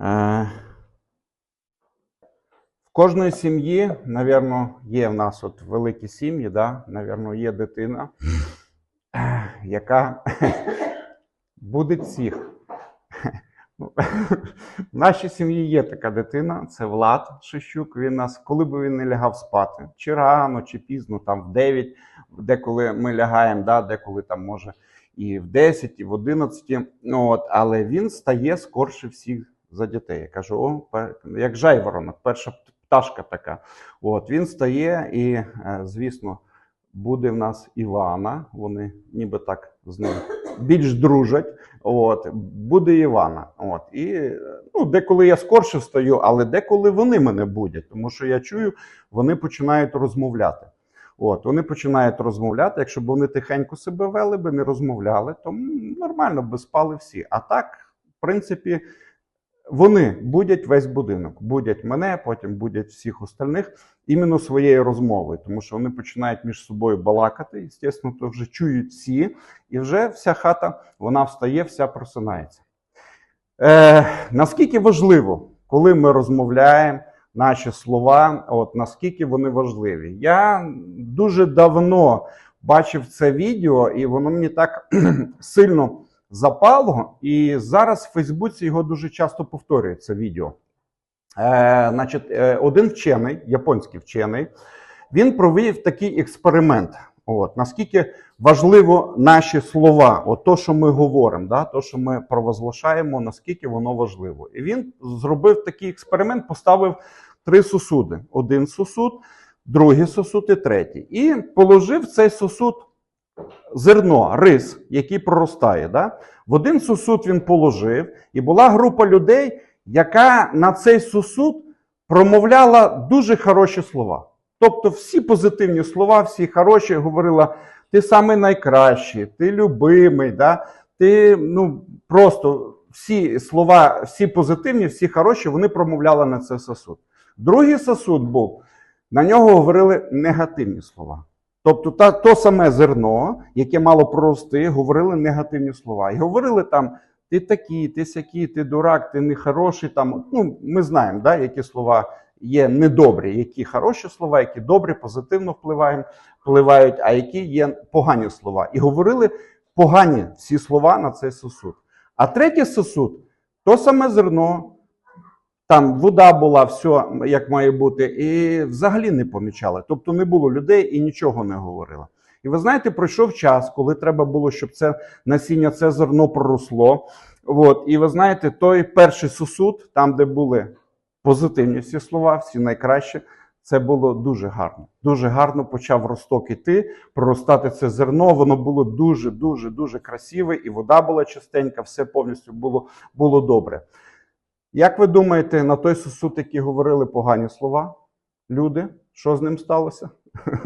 Е, В кожної сім'ї, напевно, є в нас от великі сім'ї, да? напевно, є дитина, е, яка буде всіх. Ну, В нашій сім'ї є така дитина, це Влад Шищук. Він нас, коли би він не лягав спати, чи рано, чи пізно, там в 9, деколи ми лягаємо, да, деколи там може і в 10, і в 11. Ну, от, але він стає скорше всіх за дітей. Я кажу, о, як жайворонок, перша пташка така. От, він стає і, е, звісно, буде в нас Івана. Вони ніби так з ним більш дружать. От, буде Івана. От, і е, ну, деколи я скорше встаю, але деколи вони мене будять, тому що я чую, вони починають розмовляти. От, вони починають розмовляти. Якщо б вони тихенько себе вели би, не розмовляли, то нормально би спали всі. А так, в принципі, вони будять весь будинок, будять мене, потім будять всіх остальних іменно своєю розмовою, тому що вони починають між собою балакати, звісно, то вже чують всі, і вже вся хата вона встає, вся просинається. Е, наскільки важливо, коли ми розмовляємо, наші слова, от наскільки вони важливі. Я дуже давно бачив це відео, і воно мені так сильно запало. І зараз в Фейсбуці його дуже часто повторюють це відео. Е, значить, е, один вчений, японський вчений, він провів такий експеримент. От, наскільки важливо наші слова, от то, що ми говоримо, да, то, що ми провозглашаємо, наскільки воно важливо. І він зробив такий експеримент, поставив три сосуди: один сосуд, другий сосуд і третій. І положив цей сосуд зерно, рис, який проростає. Да? В один сосуд він положив, і була група людей, яка на цей сосуд промовляла дуже хороші слова. Тобто всі позитивні слова, всі хороші, говорила: ти самий найкращий, ти любимий, да? ти ну, просто всі слова, всі позитивні, всі хороші, вони промовляли на цей сосуд. Другий сосуд був, на нього говорили негативні слова. Тобто та, то саме зерно, яке мало прорости, говорили негативні слова. І говорили там: ти такий, ти сякий, ти дурак, ти нехороший. Там, ну, ми знаємо, да, які слова є недобрі, які хороші слова, які добрі, позитивно впливають, впливають, а які є погані слова. І говорили погані всі слова на цей сосуд. А третій сосуд то саме зерно, там вода була, все як має бути, і взагалі не помічали. Тобто не було людей і нічого не говорили. І ви знаєте, пройшов час, коли треба було, щоб це насіння, це зерно проросло. От, і ви знаєте, той перший сосуд, там, де були позитивні всі слова, всі найкращі, це було дуже гарно. Дуже гарно почав росток іти, проростати це зерно. Воно було дуже, дуже, дуже красиве, і вода була чистенька, все повністю було, було добре. Як ви думаєте, на той сосуд, який говорили погані слова, люди, що з ним сталося?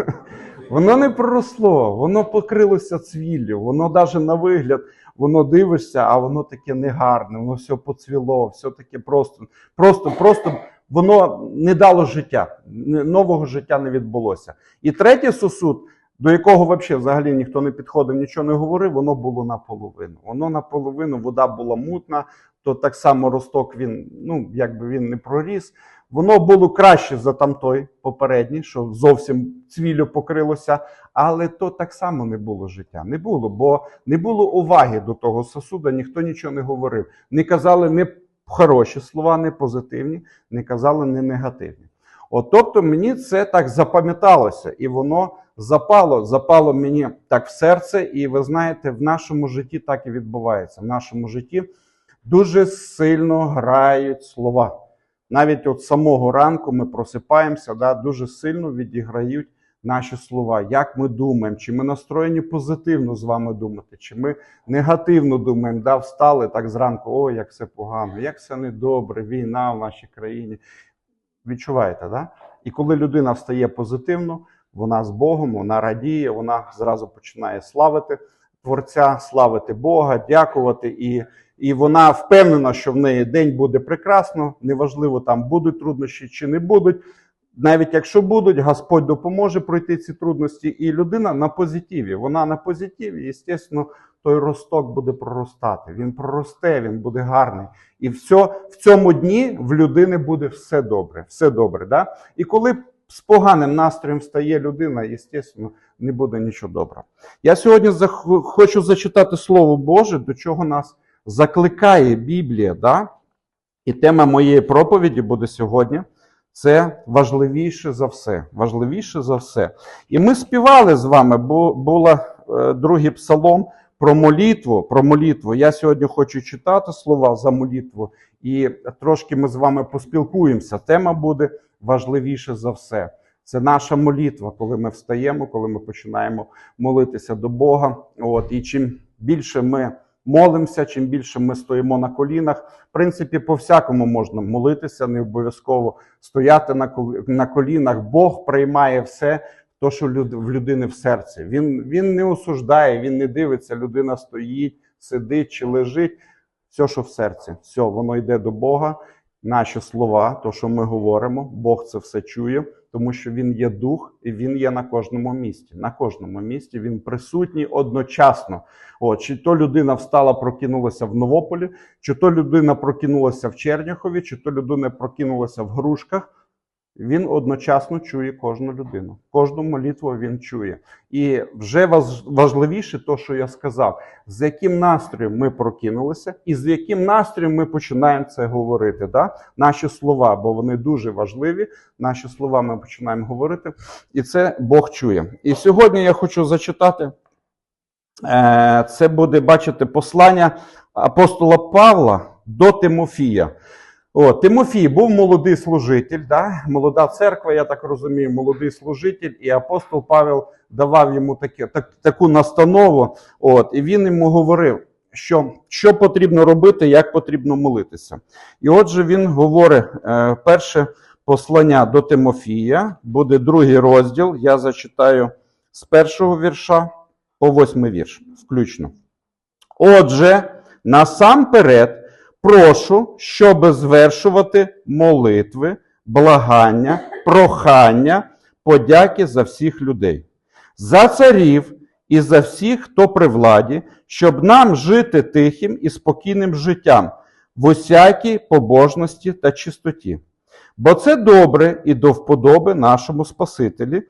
Воно не проросло, воно покрилося цвіллю, воно навіть на вигляд, воно дивишся, а воно таке негарне, воно все поцвіло, все таке просто, просто, просто воно не дало життя, нового життя не відбулося. І третій сосуд, до якого взагалі ніхто не підходив, нічого не говорив, воно було наполовину. Воно наполовину, вода була мутна, то так само росток він, ну, якби він не проріс. Воно було краще за там той попередній, що зовсім цвіллю покрилося, але то так само не було життя. Не було, бо не було уваги до того сосуда, ніхто нічого не говорив. Не казали не хороші слова, не позитивні, не казали не негативні. От, тобто мені це так запам'яталося, і воно запало, запало мені так в серце. І ви знаєте, в нашому житті так і відбувається. В нашому житті дуже сильно грають слова. Навіть от самого ранку ми просипаємося, да, дуже сильно відіграють наші слова. Як ми думаємо, чи ми настроєні позитивно з вами думати, чи ми негативно думаємо, да, встали так зранку, ой, як все погано, як все недобре, війна в нашій країні. Відчуваєте, да? І коли людина встає позитивно, вона з Богом, вона радіє, вона зразу починає славити Творця, славити Бога, дякувати. І, і вона впевнена, що в неї день буде прекрасно. Неважливо, там будуть труднощі чи не будуть. Навіть якщо будуть, Господь допоможе пройти ці трудності, і людина на позитиві. Вона на позитиві, і, звісно, той росток буде проростати. Він проросте, він буде гарний. І все, в цьому дні в людини буде все добре. Все добре. Да? І коли з поганим настроєм встає людина, звісно, не буде нічого доброго. Я сьогодні хочу зачитати Слово Боже, до чого нас закликає Біблія. Да? І тема моєї проповіді буде сьогодні. Це важливіше за все. Важливіше за все. І ми співали з вами, бо була е, другий псалом про молитву. Про молитву. Я сьогодні хочу читати слова за молитву, і трошки ми з вами поспілкуємося. Тема буде важливіше за все. Це наша молитва, коли ми встаємо, коли ми починаємо молитися до Бога. От, і чим більше ми молимося, чим більше ми стоїмо на колінах. В принципі, по всякому можна молитися, не обов'язково стояти на колінах. Бог приймає все, то, що в людини в серці. Він, він не осуждає, він не дивиться, людина стоїть, сидить чи лежить. Все, що в серці, все, воно йде до Бога. Наші слова, то, що ми говоримо, Бог це все чує, тому що Він є дух, і він є на кожному місці. На кожному місці він присутній одночасно. От, чи то людина встала, прокинулася в Новополі, чи то людина прокинулася в Черняхові, чи то людина прокинулася в Грушках. Він одночасно чує кожну людину. Кожну молитву він чує. І вже важливіше, то, що я сказав, з яким настроєм ми прокинулися, і з яким настроєм ми починаємо це говорити. Да? Наші слова, бо вони дуже важливі. Наші слова ми починаємо говорити, і це Бог чує. І сьогодні я хочу зачитати. Е, Це буде, бачите, послання апостола Павла до Тимофія. О, Тимофій був молодий служитель, да? молода церква, я так розумію, молодий служитель, і апостол Павел давав йому таке, так, таку настанову. От, і він йому говорив, що, що потрібно робити, як потрібно молитися. І отже, він говорить е, перше послання до Тимофія, буде другий розділ. Я зачитаю з першого вірша по восьмий вірш, включно. Отже, насамперед. Прошу, щоб звершувати молитви, благання, прохання, подяки за всіх людей, за царів і за всіх, хто при владі, щоб нам жити тихим і спокійним життям в усякій побожності та чистоті. Бо це добре і до вподоби нашому Спасителі,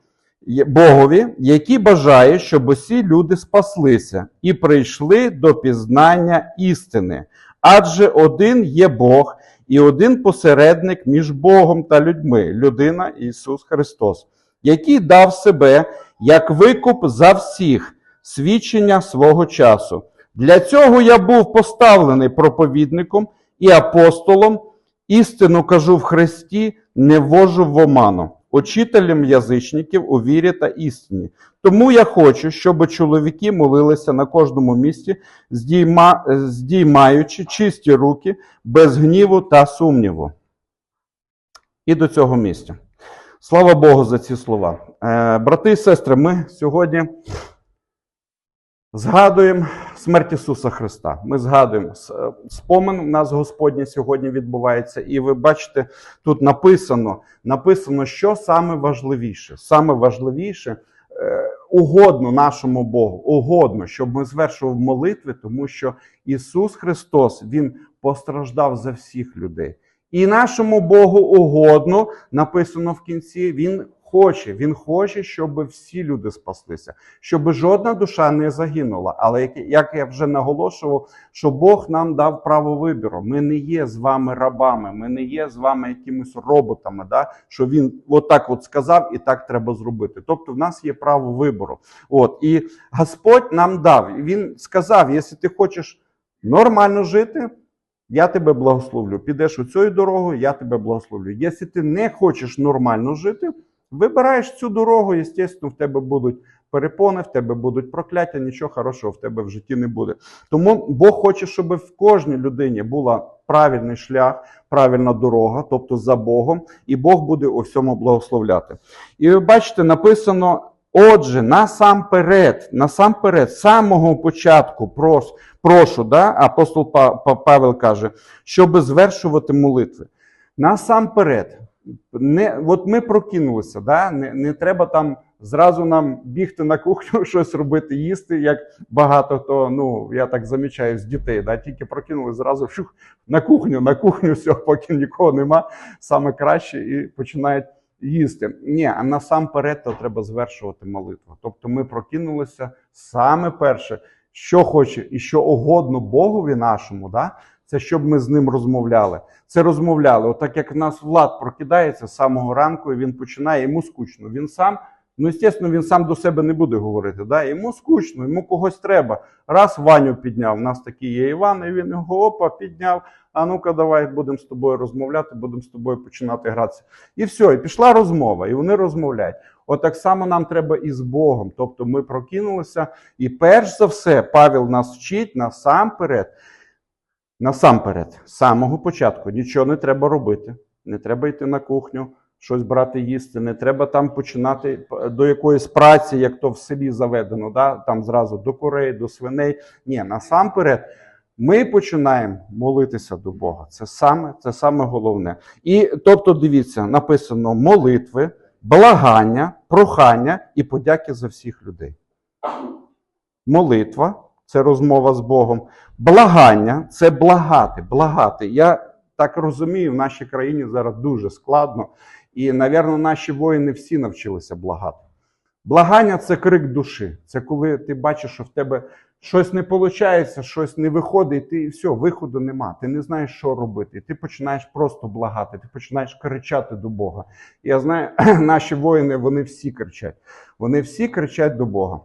Богові, який бажає, щоб усі люди спаслися і прийшли до пізнання істини. Адже один є Бог і один посередник між Богом та людьми, людина Ісус Христос, який дав себе як викуп за всіх свідчення свого часу. Для цього я був поставлений проповідником і апостолом. Істину кажу в Христі, не ввожу в оману, учителем язичників у вірі та істині. Тому я хочу, щоб чоловіки молилися на кожному місці, здійма, здіймаючи чисті руки без гніву та сумніву. І до цього місця. Слава Богу за ці слова. Е, брати і сестри, ми сьогодні згадуємо смерть Ісуса Христа. Ми згадуємо е, спомин у нас Господній сьогодні відбувається, і ви бачите, тут написано, написано, що саме важливіше. Саме важливіше е, угодно нашому Богу, угодно, щоб ми звершували молитви, тому що Ісус Христос Він постраждав за всіх людей. І нашому Богу угодно написано в кінці, Він хоче, Він хоче, щоб всі люди спаслися, щоб жодна душа не загинула. Але як, я вже наголошував, що Бог нам дав право вибору. Ми не є з вами рабами, ми не є з вами якимись роботами, да? що він отак от сказав і так треба зробити. Тобто в нас є право вибору. От і Господь нам дав. Він сказав: якщо ти хочеш нормально жити. Я тебе благословлю. Підеш у цю дорогу, я тебе благословлю. Якщо ти не хочеш нормально жити, вибираєш цю дорогу, звісно, в тебе будуть перепони, в тебе будуть прокляття, нічого хорошого в тебе в житті не буде. Тому Бог хоче, щоб в кожній людині була правильний шлях, правильна дорога, тобто за Богом, і Бог буде у всьому благословляти. І ви бачите, написано. Отже, насамперед, насамперед, з самого початку прос, прошу, да, апостол Па- Па- Павел каже, щоб звершувати молитви. Насамперед, не, от ми прокинулися, да, не, не треба там зразу нам бігти на кухню, щось робити, їсти, як багато то, ну, я так замічаю з дітей, да, тільки прокинули зразу фух, на кухню, на кухню, все, поки нікого нема, саме краще і починають їсти. Ні, а насамперед то треба звершувати молитву. Тобто ми прокинулися саме перше, що хоче і що угодно Богові нашому, да, це щоб ми з ним розмовляли. Це розмовляли. Отак як нас влад прокидається з самого ранку, і він починає, йому скучно. Він сам, ну звісно, він сам до себе не буде говорити. Да? Йому скучно, йому когось треба. Раз Ваню підняв. У нас такий є Іван, і він його опа підняв. А ну-ка, давай будемо з тобою розмовляти, будемо з тобою починати гратися. І все, і пішла розмова, і вони розмовляють. От так само нам треба і з Богом. Тобто ми прокинулися, і перш за все, Павел нас вчить насамперед, насамперед, з самого початку нічого не треба робити. Не треба йти на кухню, щось брати їсти, не треба там починати до якоїсь праці, як то в селі заведено, да? там зразу до курей, до свиней. Ні, насамперед. Ми починаємо молитися до Бога. Це саме, це саме головне. І тобто, дивіться, написано молитви, благання, прохання і подяки за всіх людей. Молитва це розмова з Богом. Благання це благати, благати. Я так розумію, в нашій країні зараз дуже складно. І, напевно, наші воїни всі навчилися благати. Благання це крик душі. Це коли ти бачиш, що в тебе щось не виходить, щось не виходить, і ти все, виходу нема. Ти не знаєш, що робити. І ти починаєш просто благати, ти починаєш кричати до Бога. Я знаю, наші воїни вони всі кричать. Вони всі кричать до Бога.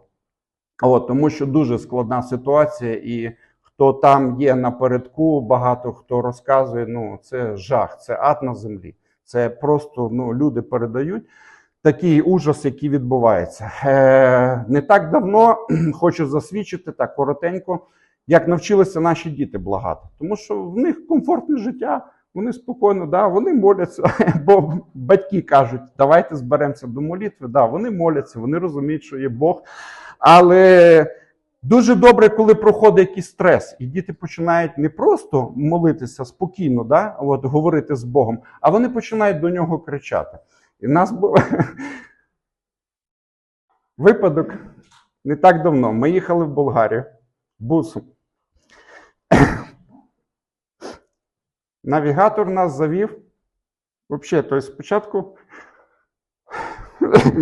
От, тому що дуже складна ситуація, і хто там є напередку, багато хто розказує, ну це жах, це ад на землі. Це просто ну, люди передають такий ужас, який відбувається. Е, не так давно хочу засвідчити так коротенько, як навчилися наші діти благати. Тому що в них комфортне життя, вони спокійно, да, вони моляться, бо батьки кажуть, давайте зберемося до молитви. Да, вони моляться, вони розуміють, що є Бог. Але дуже добре, коли проходить якийсь стрес, і діти починають не просто молитися спокійно, да, от, говорити з Богом, а вони починають до нього кричати. І в нас був випадок не так давно. Ми їхали в Болгарію бусом. Навігатор нас завів. Взагалі, тобто спочатку.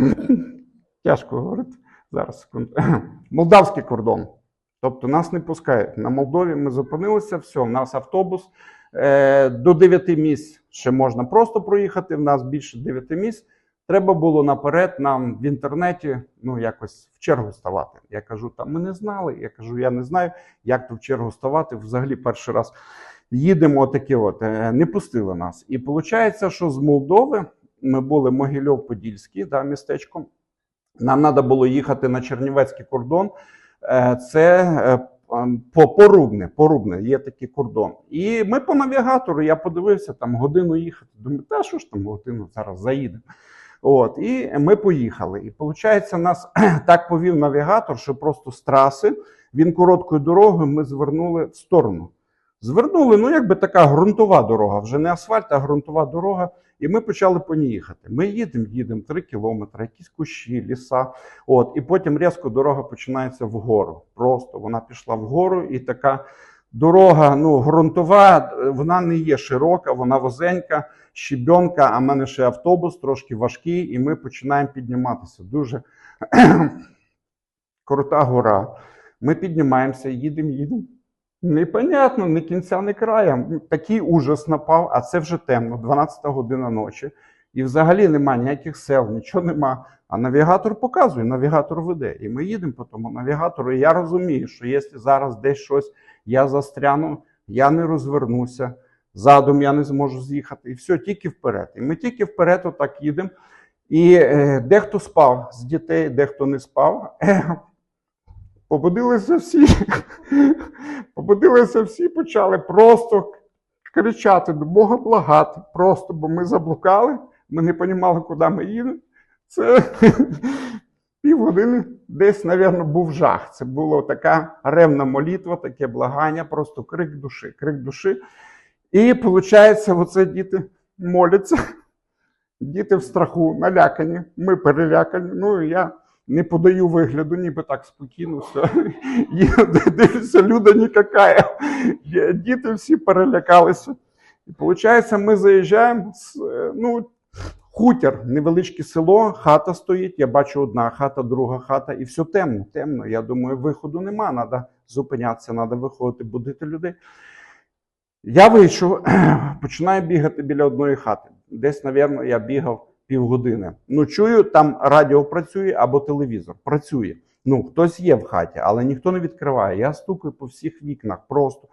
Тяжко говорити. Зараз секунду. Молдавський кордон. Тобто нас не пускають. На Молдові ми зупинилися, все, в нас автобус. Е, до 9 місць ще можна просто проїхати. В нас більше 9 місць. Треба було наперед нам в інтернеті ну, якось в чергу ставати. Я кажу, там ми не знали. Я кажу, я не знаю, як то в чергу ставати. Взагалі, перший раз їдемо отакі от, е, не пустили нас. І виходить, що з Молдови ми були Могильов-Подільський, да, містечко. Нам треба було їхати на Чернівецький кордон. Е, Це е, по порубне, порубне, є такий кордон. І ми по навігатору, я подивився, там годину їхати. Думаю, та що ж там годину, зараз заїдемо. От, і ми поїхали. І виходить, нас так повів навігатор, що просто з траси він короткою дорогою ми звернули в сторону. Звернули, ну якби така ґрунтова дорога, вже не асфальт, а ґрунтова дорога. І ми почали по ній їхати. Ми їдемо, їдемо 3 кілометри, якісь кущі, ліса. От, і потім різко дорога починається вгору. Просто вона пішла вгору, і така дорога, ну, ґрунтова, вона не є широка, вона возенька, щебенка, а в мене ще автобус трошки важкий, і ми починаємо підніматися. Дуже крута гора. Ми піднімаємося, їдемо, їдемо. Непонятно, ні кінця, ні края. Такий ужас напав, а це вже темно, 12 година ночі. І взагалі нема ніяких сел, нічого нема. А навігатор показує, навігатор веде. І ми їдемо по тому навігатору. І я розумію, що якщо зараз десь щось я застряну, я не розвернуся, задом я не зможу з'їхати. І все, тільки вперед. І ми тільки вперед отак їдемо. І е, дехто спав з дітей, дехто не спав. Побудилися всі, побудилися всі, почали просто кричати до Бога благати. Просто, бо ми заблукали, ми не розуміли, куди ми їдемо. Це півгодини десь, мабуть, був жах. Це була така ревна молитва, таке благання, просто крик душі, крик душі. І виходить, оце діти моляться. Діти в страху, налякані, ми перелякані. Ну я не подаю вигляду, ніби так спокійно все. Дивлюся, люда нікакая. Діти всі перелякалися. І виходить, ми заїжджаємо ну, хутір, невеличке село, хата стоїть. Я бачу одна хата, друга хата, і все темно. Темно. Я думаю, виходу нема, треба зупинятися, треба виходити, будити людей. Я вийшов, починаю бігати біля одної хати. Десь, напевно, я бігав півгодини. Ну, чую, там радіо працює або телевізор. Працює. Ну, хтось є в хаті, але ніхто не відкриває. Я стукаю по всіх вікнах, просто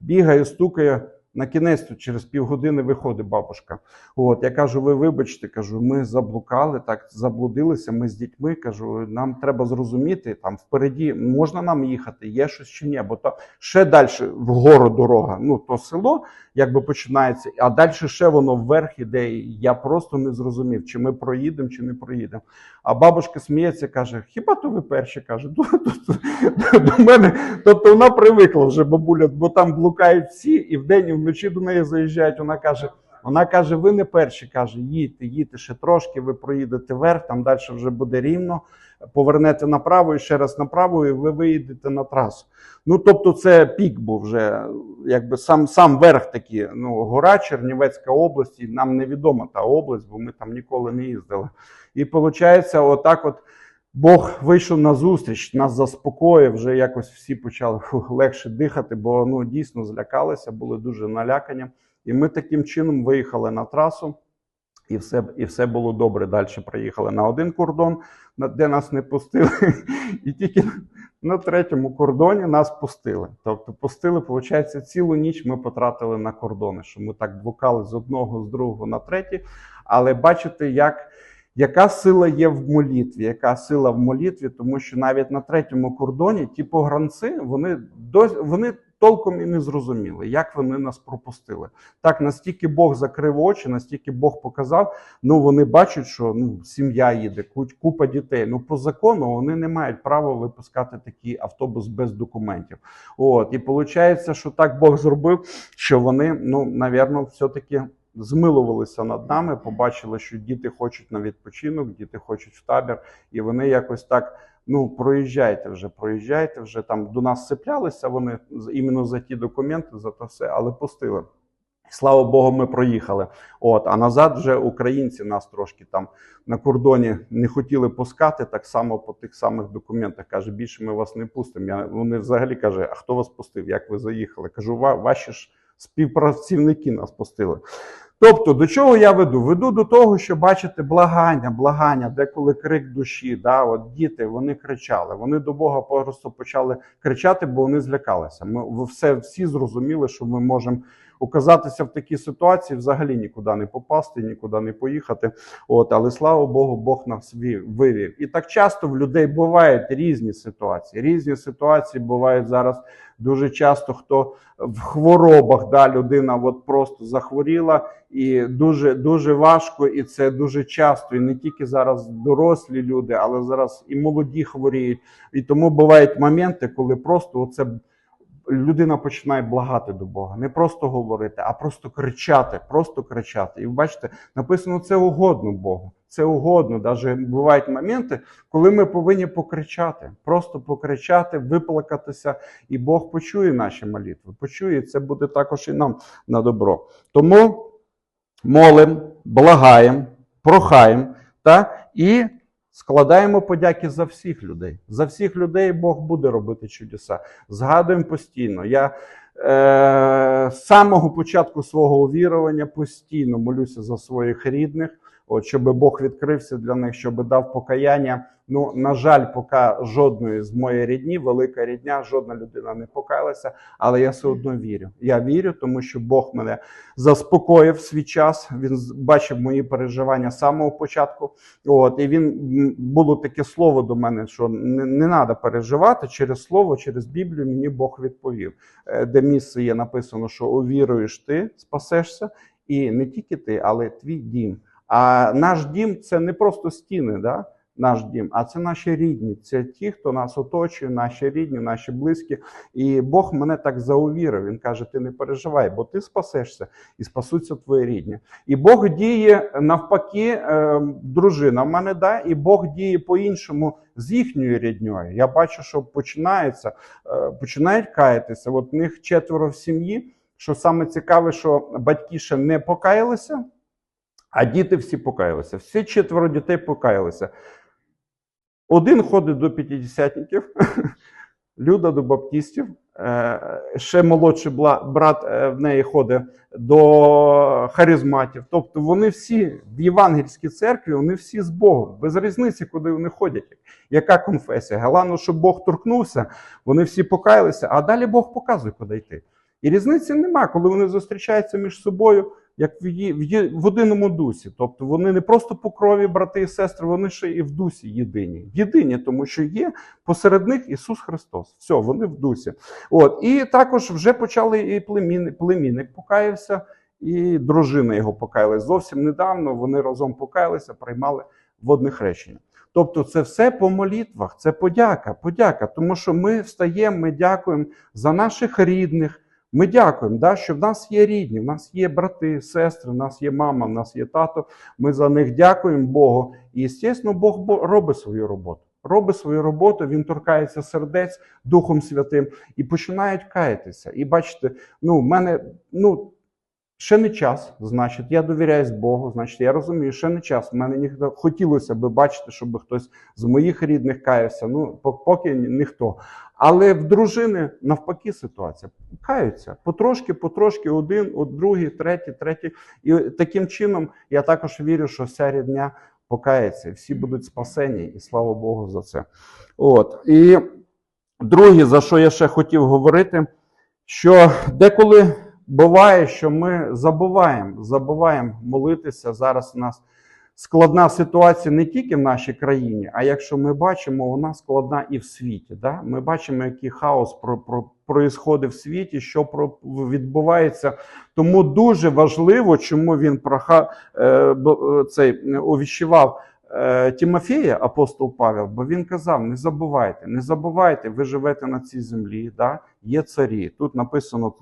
бігаю, стукаю. На кінець через півгодини виходить бабушка. От я кажу, ви вибачте, кажу, ми заблукали, так заблудилися. Ми з дітьми. Кажу, нам треба зрозуміти там впереді, можна нам їхати, є щось чи ні, бо то ще далі вгору дорога. Ну то село якби починається, а далі ще воно вверх іде. І я просто не зрозумів, чи ми проїдемо, чи не проїдемо. А бабушка сміється, каже: Хіба то ви перші? каже, до, до, до мене. Тобто вона привикла вже бабуля, бо там блукають всі, і вдень, і до неї заїжджають. Вона каже. Вона каже: ви не перші, каже, їдьте, їдьте ще трошки, ви проїдете вверх, там далі вже буде рівно, повернете направо і ще раз направо, і ви виїдете на трасу. Ну, тобто, це пік був вже, якби сам сам верх такий, ну, гора Чернівецька область, і нам невідома та область, бо ми там ніколи не їздили. І виходить, отак от. Бог вийшов на зустріч, нас заспокоїв, вже якось всі почали легше дихати, бо ну дійсно злякалися, були дуже налякані. І ми таким чином виїхали на трасу, і все, і все було добре. Далі приїхали на один кордон, де нас не пустили, і тільки на третьому кордоні нас пустили. Тобто пустили, виходить, цілу ніч ми потратили на кордони, що ми так блукали з одного, з другого на третій. Але бачите, як. Яка сила є в молитві? Яка сила в молитві? Тому що навіть на третьому кордоні ті погранці вони дос, вони толком і не зрозуміли, як вони нас пропустили. Так настільки Бог закрив очі, настільки Бог показав. Ну вони бачать, що ну сім'я їде, купа дітей. Ну по закону вони не мають права випускати такий автобус без документів. От і виходить, що так Бог зробив, що вони, ну навірно, все-таки змилувалися над нами, побачили, що діти хочуть на відпочинок, діти хочуть в табір, і вони якось так. Ну, проїжджайте вже, проїжджайте вже там до нас цеплялися вони іменно за ті документи, за то все, але пустили. Слава Богу, ми проїхали. От, а назад вже українці нас трошки там на кордоні не хотіли пускати, так само по тих самих документах. Каже, більше ми вас не пустимо. Я, вони взагалі каже, а хто вас пустив? Як ви заїхали? Кажу, «Ва- ваші ж співпрацівники нас пустили. Тобто, до чого я веду? Веду до того, що бачите, благання, благання, деколи крик душі. Да? От діти вони кричали. Вони до Бога просто почали кричати, бо вони злякалися. Ми все всі зрозуміли, що ми можемо оказатися в такій ситуації, взагалі нікуди не попасти, нікуди не поїхати. От, але слава Богу, Бог нас вів- вивів. І так часто в людей бувають різні ситуації. Різні ситуації бувають зараз дуже часто, хто в хворобах, да, людина от просто захворіла, і дуже дуже важко, і це дуже часто. І не тільки зараз дорослі люди, але зараз і молоді хворіють. І тому бувають моменти, коли просто оце людина починає благати до Бога, не просто говорити, а просто кричати, просто кричати. І ви бачите, написано це угодно Богу. Це угодно. Навіть бувають моменти, коли ми повинні покричати, просто покричати, виплакатися, і Бог почує наші молитви. Почує, це буде також і нам на добро. Тому молим, благаємо, прохаємо та і складаємо подяки за всіх людей. За всіх людей Бог буде робити чудеса. Згадуємо постійно. Я е, з самого початку свого увірування постійно молюся за своїх рідних, от, щоб Бог відкрився для них, щоб дав покаяння. Ну, на жаль, поки жодної з моєї рідні, велика рідня, жодна людина не покаялася, але я все одно вірю. Я вірю, тому що Бог мене заспокоїв свій час. Він бачив мої переживання з самого початку. От і він було таке слово до мене, що не, не треба переживати через слово, через Біблію. Мені Бог відповів, Е, де місце є написано, що увіруєш ти, спасешся, і не тільки ти, але твій дім. А наш дім це не просто стіни, да? наш дім, а це наші рідні. Це ті, хто нас оточує, наші рідні, наші близькі. І Бог мене так заувірив. Він каже: Ти не переживай, бо ти спасешся і спасуться твої рідні. І Бог діє навпаки, е, дружина в мене да, і Бог діє по-іншому з їхньою рідньою. Я бачу, що починається, е, починають каятися. От в них четверо в сім'ї. Що саме цікаве, що батьки ще не покаялися, а діти всі покаялися. Всі четверо дітей покаялися. Один ходить до п'ятдесятників, Люда до баптистів. е, Ще молодший брат е, в неї ходить до харизматів. Тобто вони всі в євангельській церкві, вони всі з Богом, без різниці, куди вони ходять. Яка конфесія? Головне, щоб Бог торкнувся, вони всі покаялися, а далі Бог показує, куди йти. І різниці нема, коли вони зустрічаються між собою, як в, є- в, є- в одному дусі. Тобто вони не просто по крові, брати і сестри, вони ще і в дусі єдині. Єдині, тому що є посеред них Ісус Христос. Все, вони в дусі. От. І також вже почали і племінник, племінник покаявся, і дружина його покаялась. Зовсім недавно вони разом покаялися, приймали водне хрещення. Тобто, це все по молитвах, це подяка, подяка, тому що ми встаємо, ми дякуємо за наших рідних. Ми дякуємо, да, що в нас є рідні, в нас є брати, сестри, в нас є мама, в нас є тато. Ми за них дякуємо Богу. І, звісно, Бог бо- робить свою роботу. Робить свою роботу, він торкається сердець Духом Святим і починають каятися. І бачите, ну, в мене ну, ще не час, значить, я довіряюсь Богу, значить, я розумію, ще не час. Мене ніхто хотілося би бачити, щоб хтось з моїх рідних каявся. Ну, поки ніхто. Але в дружини навпаки ситуація. Каються потрошки, потрошки, один, от другий, третій, третій. І таким чином я також вірю, що вся рідня покається, всі будуть спасені, і слава Богу за це. От. І друге, за що я ще хотів говорити, що деколи буває, що ми забуваємо, забуваємо молитися. Зараз у нас складна ситуація не тільки в нашій країні, а якщо ми бачимо, вона складна і в світі. Да? Ми бачимо, який хаос про, про, в світі, що про, відбувається. Тому дуже важливо, чому він проха, е, е, цей, увіщував е, Тимофія, апостол Павел, бо він казав: не забувайте, не забувайте, ви живете на цій землі, да? є царі. Тут написано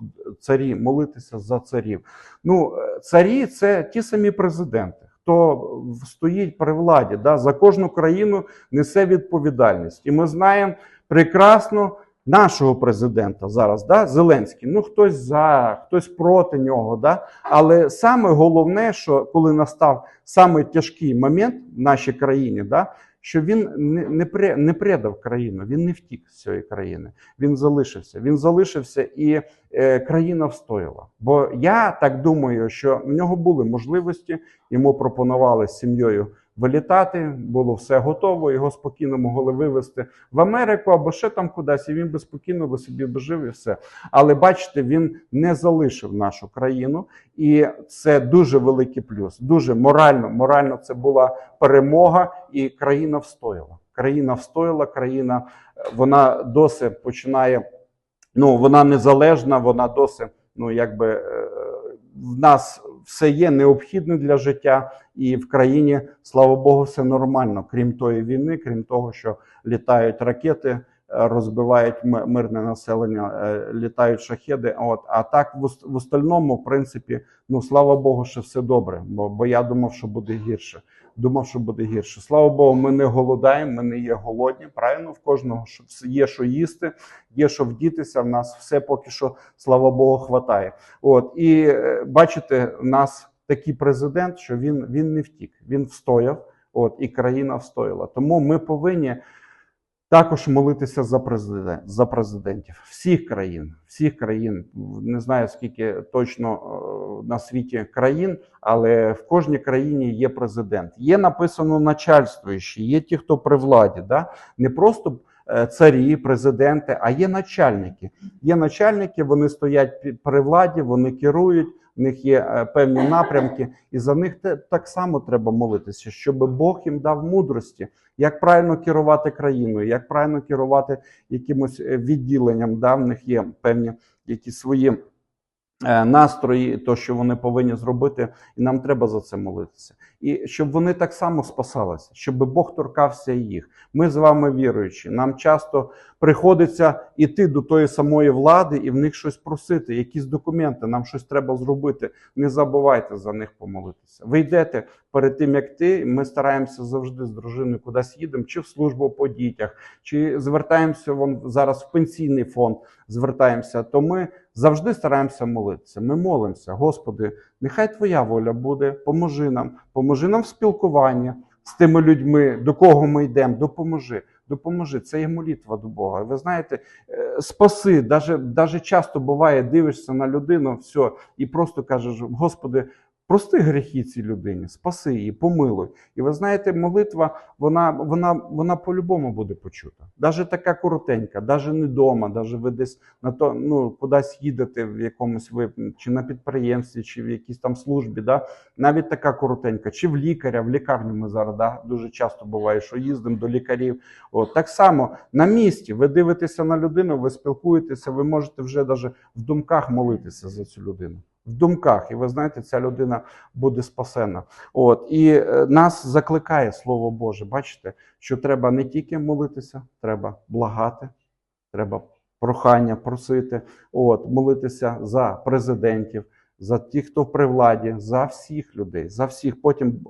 царі, молитися за царів. Ну, е, царі це ті самі президенти. Хто стоїть при владі, да, за кожну країну несе відповідальність. І ми знаємо прекрасно нашого президента зараз, да, Зеленський. Ну, хтось за, хтось проти нього. Да? Але саме головне, що коли настав саме тяжкий момент в нашій країні, да, що він не, не, не предав країну, він не втік з цієї країни. Він залишився. Він залишився і е, країна встояла. Бо я так думаю, що в нього були можливості, йому пропонували з сім'єю вилітати, було все готово, його спокійно могли вивезти в Америку або ще там кудись, і він би спокійно би собі би жив і все. Але бачите, він не залишив нашу країну, і це дуже великий плюс. Дуже морально, морально це була перемога, і країна встояла. Країна встояла, країна вона досі починає. Ну, вона незалежна, вона досі, ну якби е, в нас все є необхідне для життя, і в країні, слава Богу, все нормально, крім тої війни, крім того, що літають ракети, е, розбивають мирне населення, е, літають шахеди. От а так в, в остальному, в принципі, ну слава Богу, що все добре. Бо, бо я думав, що буде гірше. Думав, що буде гірше. Слава Богу, ми не голодаємо, ми не є голодні. Правильно, в кожного є що їсти, є що вдітися. В нас все поки що, слава Богу, хватає. От і е, бачите, в нас такий президент, що він, він не втік, він встояв. От і країна встояла. Тому ми повинні також молитися за президент, за президентів всіх країн, всіх країн. Не знаю скільки точно е, на світі країн, але в кожній країні є президент. Є написано начальствуючі, є ті, хто при владі. Да? Не просто царі, президенти, а є начальники. Є начальники, вони стоять при владі, вони керують. В них є е, певні напрямки, і за них так само треба молитися, щоб Бог їм дав мудрості, як правильно керувати країною, як правильно керувати якимось е, відділенням. Да? В них є певні якісь свої е, настрої, то, що вони повинні зробити, і нам треба за це молитися. І щоб вони так само спасалися, щоб Бог торкався їх. Ми з вами віруючі. Нам часто приходиться іти до тої самої влади і в них щось просити, якісь документи, нам щось треба зробити. Не забувайте за них помолитися. Ви йдете перед тим, як ти. Ми стараємося завжди з дружиною кудись їдемо, чи в службу по дітях, чи звертаємося вон зараз в пенсійний фонд. Звертаємося, то ми завжди стараємося молитися. Ми молимося, Господи, нехай Твоя воля буде, поможи нам, поможи нам в спілкуванні з тими людьми, до кого ми йдемо, допоможи. Допоможи, це є молитва до Бога. Ви знаєте, е, спаси, даже часто буває, дивишся на людину, все, і просто кажеш, Господи, прости гріхи цій людині, спаси її, помилуй. І ви знаєте, молитва, вона, вона, вона по-любому буде почута. Даже така коротенька, даже не вдома, даже ви десь на то, ну, кудись їдете в якомусь ви, чи на підприємстві, чи в якійсь там службі, да? навіть така коротенька, чи в лікаря, в лікарню ми зараз да? дуже часто буває, що їздимо до лікарів. От, так само на місці ви дивитеся на людину, ви спілкуєтеся, ви можете вже даже в думках молитися за цю людину. В думках, і ви знаєте, ця людина буде спасена. От і е, нас закликає Слово Боже. Бачите, що треба не тільки молитися, треба благати, треба прохання просити, от молитися за президентів, за тих, хто при владі, за всіх людей, за всіх. Потім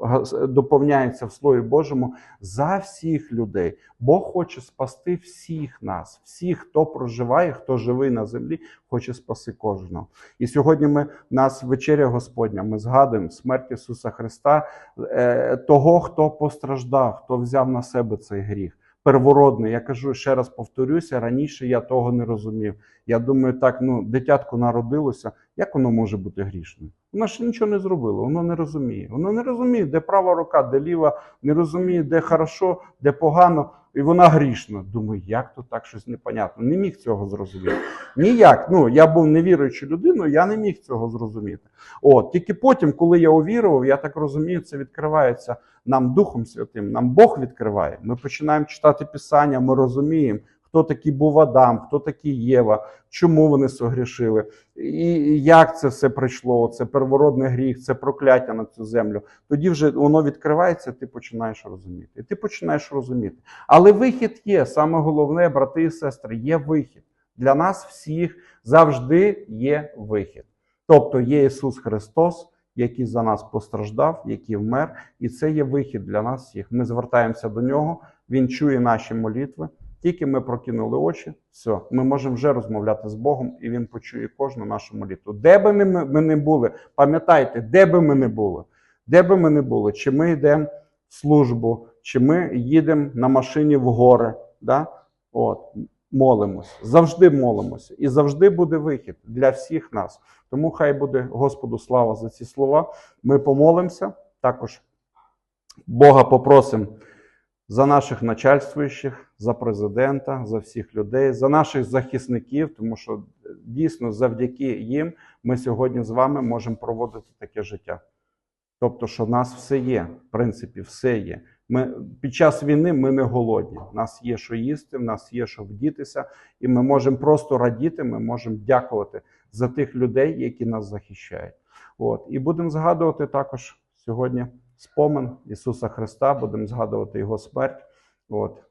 доповняється в Слові Божому за всіх людей. Бог хоче спасти всіх нас, всіх, хто проживає, хто живий на землі, хоче спаси кожного. І сьогодні ми нас вечеря Господня. Ми згадуємо смерть Ісуса Христа, е, того, хто постраждав, хто взяв на себе цей гріх. Первородний, я кажу ще раз повторюся, раніше я того не розумів. Я думаю, так, ну, дитятко народилося, як воно може бути грішним? Воно ж нічого не зробило, воно не розуміє. Воно не розуміє, де права рука, де ліва, не розуміє, де хорошо, де погано, і вона грішна. Думаю, як то так щось непонятно. Не міг цього зрозуміти. Ніяк. Ну, я був невіруючою людиною, я не міг цього зрозуміти. От, тільки потім, коли я увірував, я так розумію, це відкривається нам Духом Святим, нам Бог відкриває. Ми починаємо читати Писання, ми розуміємо, хто такий був Адам, хто такий Єва, чому вони согрішили, і як це все прийшло. Це первородний гріх, це прокляття на цю землю. Тоді вже воно відкривається, ти починаєш розуміти. І ти починаєш розуміти. Але вихід є. Саме головне, брати і сестри, є вихід. Для нас всіх завжди є вихід. Тобто є Ісус Христос, який за нас постраждав, який вмер, і це є вихід для нас всіх. Ми звертаємося до нього, Він чує наші молитви. Тільки ми прокинули очі, все, ми можемо вже розмовляти з Богом, і Він почує кожну нашу молитву. Де би ми, не були, пам'ятайте, де би ми не були, де би ми не були, чи ми йдемо в службу, чи ми їдемо на машині в гори, да? От, молимось, завжди молимося, і завжди буде вихід для всіх нас. Тому хай буде Господу слава за ці слова. Ми помолимося. Також Бога попросимо за наших начальствуючих, за президента, за всіх людей, за наших захисників, тому що е, дійсно завдяки їм ми сьогодні з вами можемо проводити таке життя. Тобто, що нас все є, в принципі, все є. Ми під час війни ми не голодні. У нас є що їсти, в нас є що вдітися, і ми можемо просто радіти, ми можемо дякувати за тих людей, які нас захищають. От. І будемо згадувати також сьогодні спомин Ісуса Христа, будемо згадувати Його смерть. От.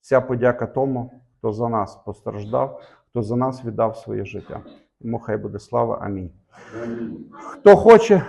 Вся подяка тому, хто за нас постраждав, хто за нас віддав своє життя. Йому хай буде слава. Амінь. Хто хоче.